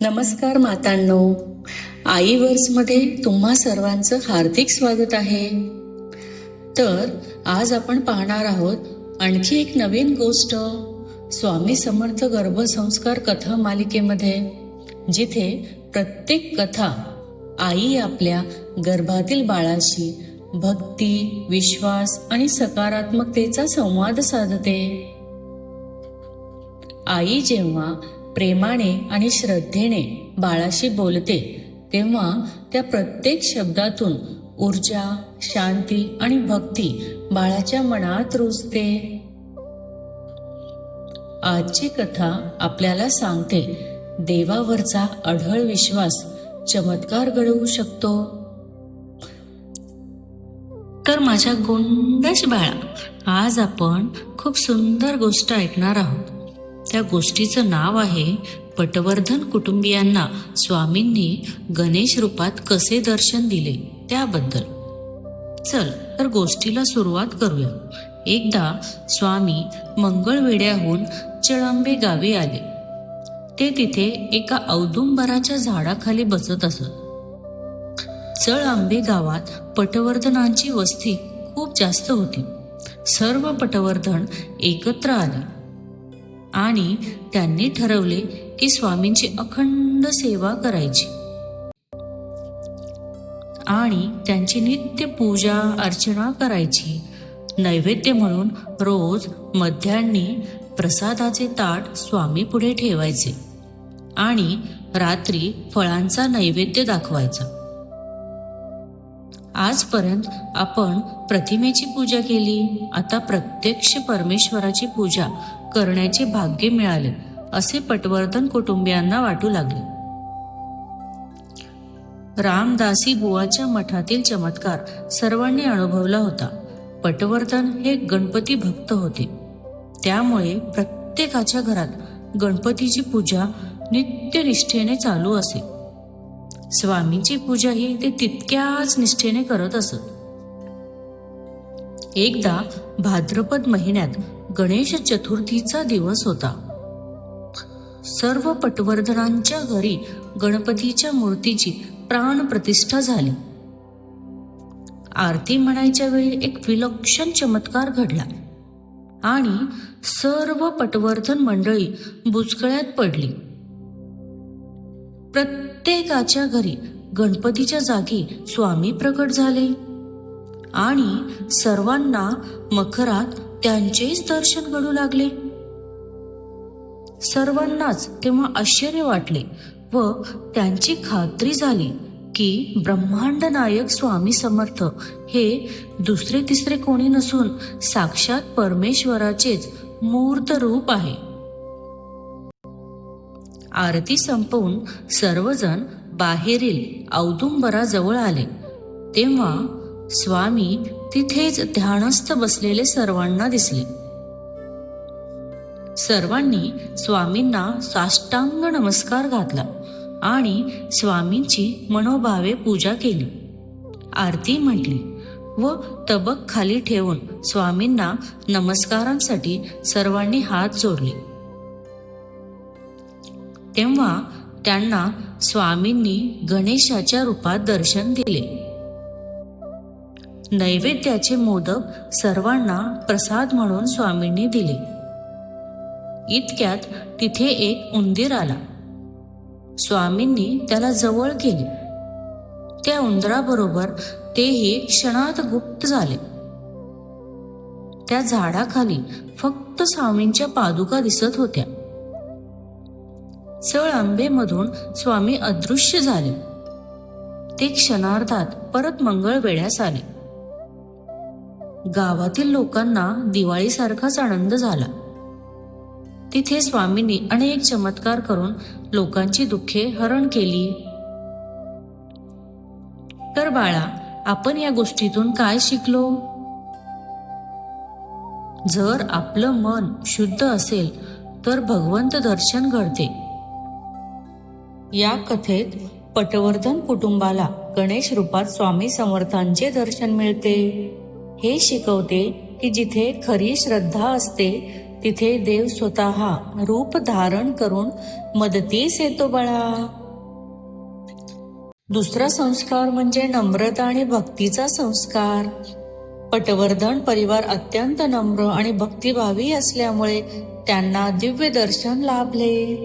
नमस्कार मातांनो. आई वर्समध्ये तुम्हा सर्वांचं हार्दिक स्वागत आहे. तर आज आपण पाहणार आहोत आणखी एक नवीन गोष्ट. स्वामी समर्थ गर्भसंस्कार कथा मालिकेमध्ये जिथे प्रत्येक कथा आई आपल्या गर्भातील बाळाशी भक्ती विश्वास आणि सकारात्मकतेचा संवाद साधते. आई जेव्हा प्रेमाने आणि श्रद्धेने बाळाशी बोलते तेव्हा त्या प्रत्येक शब्दातून ऊर्जा शांती आणि भक्ती बाळाच्या मनात रुजते. आजची कथा आपल्याला सांगते देवावरचा अढळ विश्वास चमत्कार घडवू शकतो. तर माझ्या गोंडश बाळा आज आपण खूप सुंदर गोष्ट ऐकणार आहोत. त्या गोष्टीचं नाव आहे पटवर्धन कुटुंबियांना स्वामींनी गणेश रूपात कसे दर्शन दिले त्याबद्दल. चल तर गोष्टीला सुरुवात करूया. एकदा स्वामी मंगळवेड्याहून चळंबे गावी आले. ते तिथे एका औदुंबराच्या झाडाखाली बसत असत. चळ आंबे गावात पटवर्धनांची वस्ती खूप जास्त होती. सर्व पटवर्धन एकत्र आले. आणि त्यांनी ठरवले की स्वामींची अखंड सेवा करायची. आणि त्यांची नित्य पूजा अर्चना करायची. नैवेद्य म्हणून रोज मध्यान्नी प्रसादाचे ताट स्वामी पुढे ठेवायचे आणि रात्री फळांचा नैवेद्य दाखवायचा. आजपर्यंत आपण प्रतिमेची पूजा केली. आता प्रत्यक्ष परमेश्वराची पूजा करण्याचे भाग्य मिळाले असे पटवर्धन कुटुंबियांना वाटू लागले. रामदासी बुवाच्या मठातील चमत्कार सर्वांनी अनुभवला होता. पटवर्धन हे गणपती भक्त होते. त्यामुळे प्रत्येकाच्या घरात गणपतीची पूजा नित्यनिष्ठेने चालू असे. स्वामींची पूजाही ते तितक्याच निष्ठेने करत असत. एकदा भाद्रपद महिन्यात गणेश चतुर्थीचा दिवस होता. सर्व पटवर्धनांच्या घरी गणपतीच्या मूर्तीची प्राण प्रतिष्ठा झाली. आरती म्हणायच्या वेळी एक विलक्षण चमत्कार घडला. आणि सर्व पटवर्धन मंडळी बुचकळ्यात पडली. प्रत्येकाच्या घरी गणपतीच्या जागी स्वामी प्रकट झाले. आणि सर्वांना मखरात त्यांचेच दर्शन घडू लागले. सर्वांनाच तेव्हा आश्चर्य वाटले व त्यांची खात्री झाली की ब्रह्मांड नायक स्वामी समर्थ हे दुसरे तिसरे कोणी नसून साक्षात परमेश्वराचेच मूर्त रूप आहे. आरती संपवून सर्वजण बाहेरील औदुंबराजवळ आले. तेव्हा स्वामी तिथेच ध्यानस्थ बसलेले सर्वांना दिसले. सर्वांनी स्वामींना साष्टांग नमस्कार घातला आणि स्वामींची मनोभावे पूजा केली. आरती म्हटली व तबक खाली ठेवून स्वामींना नमस्कारांसाठी सर्वांनी हात जोडले. तेव्हा त्यांना स्वामींनी गणेशाच्या रूपात दर्शन दिले. नैवेद्याचे मोदक सर्वांना प्रसाद म्हणून स्वामींनी दिले. इतक्यात तिथे एक उंदीर आला. स्वामींनी त्याला जवळ केले. त्या उंदराबरोबर तेही क्षणात गुप्त झाले. त्या झाडाखाली फक्त स्वामींच्या पादुका दिसत होत्या. चळ आंबेमधून स्वामी अदृश्य झाले. ते क्षणार्धात परत मंगळ वेळ्यास आले. गावातील लोकांना दिवाळीसारखाच आनंद झाला. तिथे स्वामींनी अनेक चमत्कार करून लोकांची दुःखे हरण केली. तर बाळा आपण या गोष्टीतून काय शिकलो? जर आपलं मन शुद्ध असेल तर भगवंत दर्शन घडते. या कथेत पटवर्धन कुटुंबाला गणेश रूपात स्वामी समर्थांचे दर्शन मिळते. हे शिकवते की जिथे खरी श्रद्धा असते तिथे देव स्वतः रूप धारण करून मदतीस येतो बाळा. दुसरा संस्कार म्हणजे नम्रता आणि भक्तीचा संस्कार. पटवर्धन परिवार अत्यंत नम्र आणि भक्तिभावी असल्यामुळे त्यांना दिव्य दर्शन लाभले.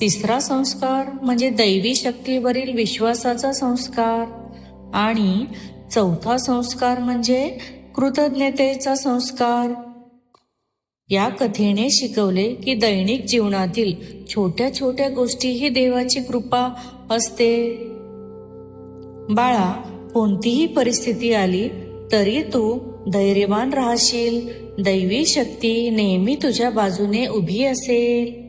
तिसरा संस्कार म्हणजे दैवी शक्तीवरील विश्वासाचा संस्कार. आणि चौथा संस्कार म्हणजे कृतज्ञतेचा संस्कार. या कथेने शिकवले की दैनिक जीवनातील छोट्या छोट्या गोष्टी ही देवाची कृपा असते. बाळा कोणतीही परिस्थिती आली तरी तू धैर्यवान राहशील. दैवी शक्ती नेहमी तुझ्या बाजूने उभी असेल.